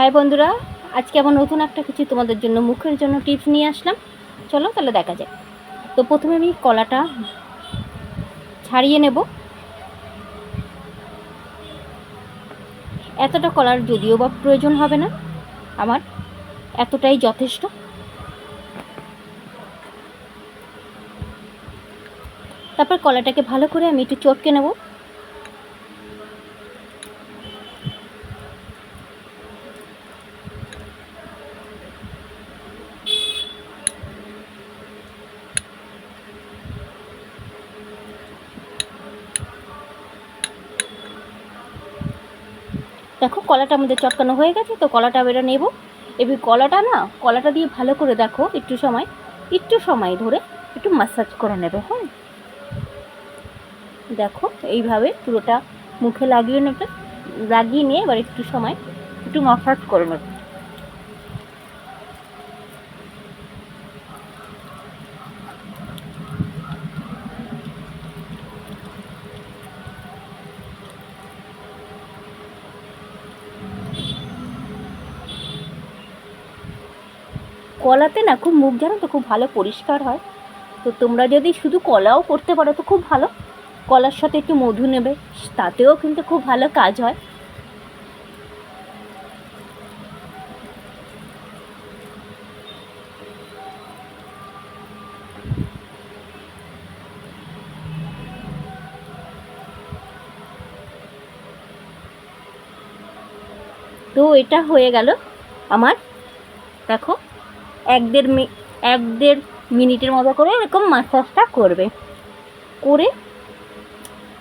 High বন্ধুরা, আজকে আবার নতুন একটা কিছু তোমাদের জন্য মুখের জন্য টিপস নিয়ে আসলাম। চলো তাহলে দেখা যাক। তো প্রথমে আমি কলাটা ছাড়িয়ে নেব। এতটা কলার যদিও বা প্রয়োজন হবে না, আমার এতটাই যথেষ্ট। তারপর কলাটাকে ভালো করে আমি একটু চটকে নেব। দেখো, কলাটা আমাদের চটকানো হয়ে গেছে, তো কলাটা বেরো নেব। এবার কলাটা না, কলাটা দিয়ে ভালো করে দেখো, একটু সময় একটু সময় ধরে একটু মাসাজ করে নেবে হ্যাঁ। দেখো, এইভাবে পুরোটা মুখে লাগিয়ে নেবে, লাগিয়ে নিয়ে এবার একটু সময়, একটু মাসাজ করে নেবে। কলাতে না খুব মুখ জানো তো, খুব ভালো পরিষ্কার হয়। তো তোমরা যদি শুধু কলাও করতে পারো তো খুব ভালো। কলার সাথে একটু মধু নেবে, তাতেও কিন্তু খুব ভালো কাজ হয়। তো এটা হয়ে গেল আমার। দেখো। এক দেড় মি, এক দেড় মিনিটের মতো করে এরকম মাসাজটা করবে। করে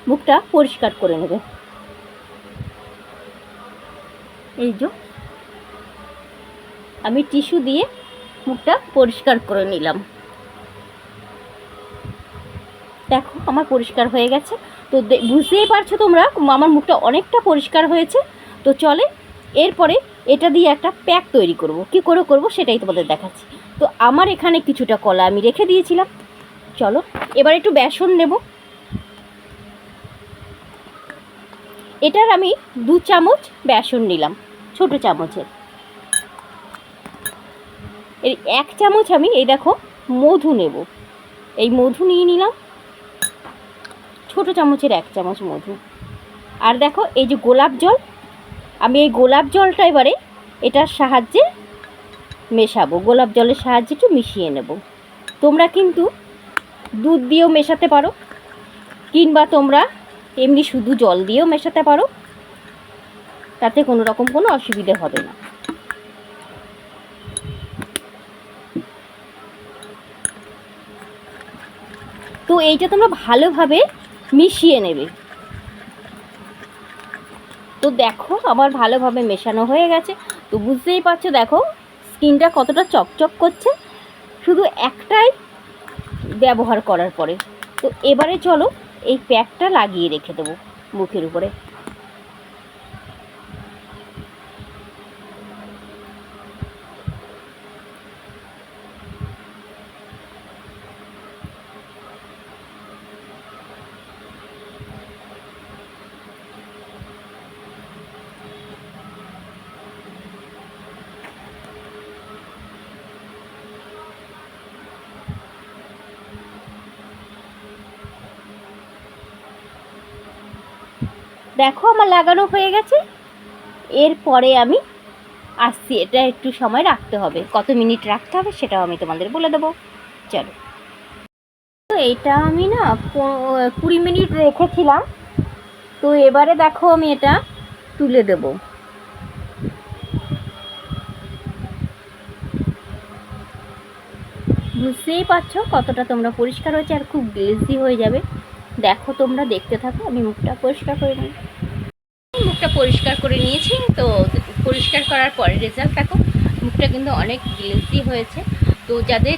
মুখটা পরিষ্কার করে নেবে। এই যে আমি টিস্যু দিয়ে মুখটা পরিষ্কার করে নিলাম। দেখো, আমার পরিষ্কার হয়ে গেছে। তো বুঝতেই পারছ তোমরা, আমার মুখটা অনেকটা পরিষ্কার হয়েছে। তো চলে, এরপরে এটা দিয়ে একটা প্যাক তৈরি করব। কি করে করব সেটাই তোমাদের দেখাচ্ছি। তো আমার এখানে কিছুটা কলা আমি রেখে দিয়েছিলাম। চলো, এবার একটু বেসন নেব। এটার আমি দু চামচ বেসন নিলাম, ছোট চামচের। এর এক চামচ আমি, এই দেখো, মধু নেব। এই মধু নিয়ে নিলাম। ছোট চামচের এক চামচ মধু। আর দেখো, এই যে গোলাপ জল আমি এই গোলাপ জলটা এবারে এটার সাহায্যে মেশাবো। গোলাপ জলের সাহায্যে একটু মিশিয়ে নেব। তোমরা কিন্তু দুধ দিয়েও মেশাতে পারো, কিংবা তোমরা এমনি শুধু জল দিয়েও মেশাতে পারো। তাতে কোনো রকম কোনো অসুবিধে হবে না। তো এইটা তোমরা ভালোভাবে মিশিয়ে নেবে। দেখো, আমার ভালোভাবে মেশানো হয়ে গেছে। তো বুঝতেই পারছ, দেখো, স্কিনটা কতটা চকচক করছে। শুধু একটাই ব্যবহার করার পরে। তো এবারে চলো, এই প্যাকটা লাগিয়ে রেখে দেবো মুখের উপরে। দেখো আমার লাগানো হয়ে গেছে। এরপরে আমি আসছি, এটা একটু সময় রাখতে হবে। কত মিনিট রাখতে হবে সেটাও আমি তোমাদের বলে দেবো। চলো। তো এটা আমি না কুড়ি মিনিট রেখেছিলাম। তো এবারে দেখো আমি এটা তুলে দেব। বুঝতেই পারছ কতটা তোমরা পরিষ্কার হয়েছে আর খুব গ্লেজি হয়ে যাবে। দেখো তোমরা দেখতে থাকো, আমি মুখটা পরিষ্কার করে নিই মুখটা পরিষ্কার করে নিয়েছি, তো পরিষ্কার করার পরে রেজাল্ট দেখো, মুখটা কিন্তু অনেক গ্লেজি হয়েছে। তো যাদের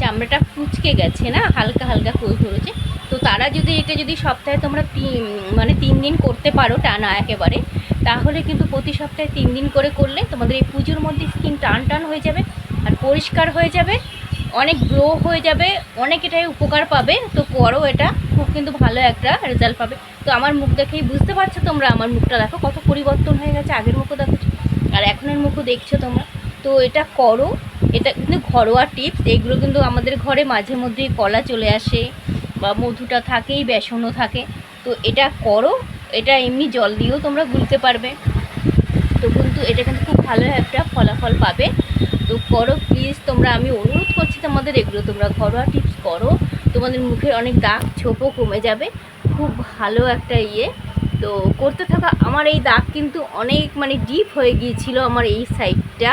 চামড়াটা কুচকে গেছে না, হালকা হালকা কুচ ধরেছে, তো তারা যদি এটা যদি সপ্তাহে তোমরা তিন মানে তিন দিন করতে পারো টানা একেবারে, তাহলে কিন্তু প্রতি সপ্তাহে তিন দিন করে করলে তোমাদের এই পুজোর মধ্যে স্কিন টান টান হয়ে যাবে আর পরিষ্কার হয়ে যাবে। অনেক গ্লো হয়ে যাবে, অনেক এটাই উপকার পাবে, তো করো এটা, খুব কিন্তু ভালো একটা রেজাল্ট পাবে। তো আমার মুখ দেখেই বুঝতে পারছ তোমরা, আমার মুখটা দেখো কত পরিবর্তন হয়ে গেছে, আগের মুখও দেখো আর এখনের মুখও দেখছ তোমরা। তো এটা করো, এটা কিন্তু ঘরোয়া টিপস এগুলো কিন্তু আমাদের ঘরে মাঝে মধ্যেই কলা চলে আসে, বা মধুটা থাকেই, বেসনও থাকে। তো এটা করো, এটা এমনি জল দিয়েও তোমরা গুলতে পারবে। তো কিন্তু এটা কিন্তু খুব ভালো একটা ফলাফল পাবে। তো করো প্লিজ তোমরা, আমি অনুরোধ করছি তোমাদের এগুলো, তোমরা ঘরোয়া টিপস করো। তোমাদের মুখের অনেক দাগ ছোপও কমে যাবে। খুব ভালো একটা ইয়ে। তো করতে থাকা, আমার এই দাগ কিন্তু অনেক মানে ডিপ হয়ে গিয়েছিল আমার এই সাইডটা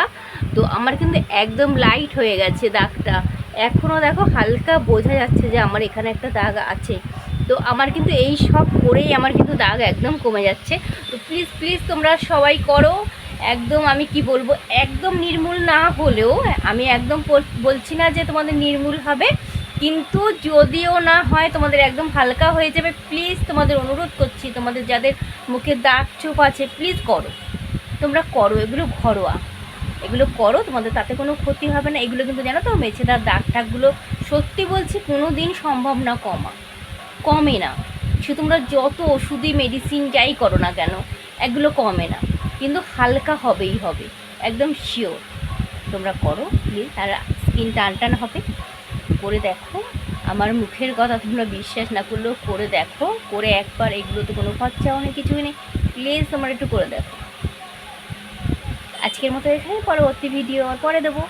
তো আমার কিন্তু একদম লাইট হয়ে গেছে দাগটা। এখনও দেখো হালকা বোঝা যাচ্ছে যে আমার এখানে একটা দাগ আছে। তো আমার কিন্তু এই সব করেই আমার কিন্তু দাগ একদম কমে যাচ্ছে। তো প্লিজ প্লিজ তোমরা সবাই করো। একদম আমি কি বলব, একদম নির্মূল না হলেও আমি একদম বলছি না যে তোমাদের নির্মূল হবে, কিন্তু যদিও না হয় তোমাদের একদম হালকা হয়ে যাবে প্লিজ তোমাদের অনুরোধ করছি, তোমাদের যাদের মুখে দাগ চোপ আছে প্লিজ করো। তোমরা করো, এগুলো ঘরোয়া। এগুলো করো, তোমাদের তাতে কোনো ক্ষতি হবে না। এগুলো কিন্তু জানো তো, মেছেদার দাগ টাগগুলো সত্যি বলছি কোনো দিন সম্ভব না কমা। কমে না। সে তোমরা যত ওষুধি মেডিসিন যাই করো না কেন, এগুলো কমে না। কিন্তু হালকা হবেই হবে, একদম শিওর তোমরা করো প্লিজ আর স্কিন টান হবে। করে দেখো। আমার মুখের কথা তোমরা বিশ্বাস না করলেও করে দেখো। করে একবার, এগুলো তো কোনো খরচাও নেই কিছুই নেই। প্লিজ তোমরা একটু করে দেখো। আজকের মতো এখানে পরবর্তী ভিডিও পরে দেবো।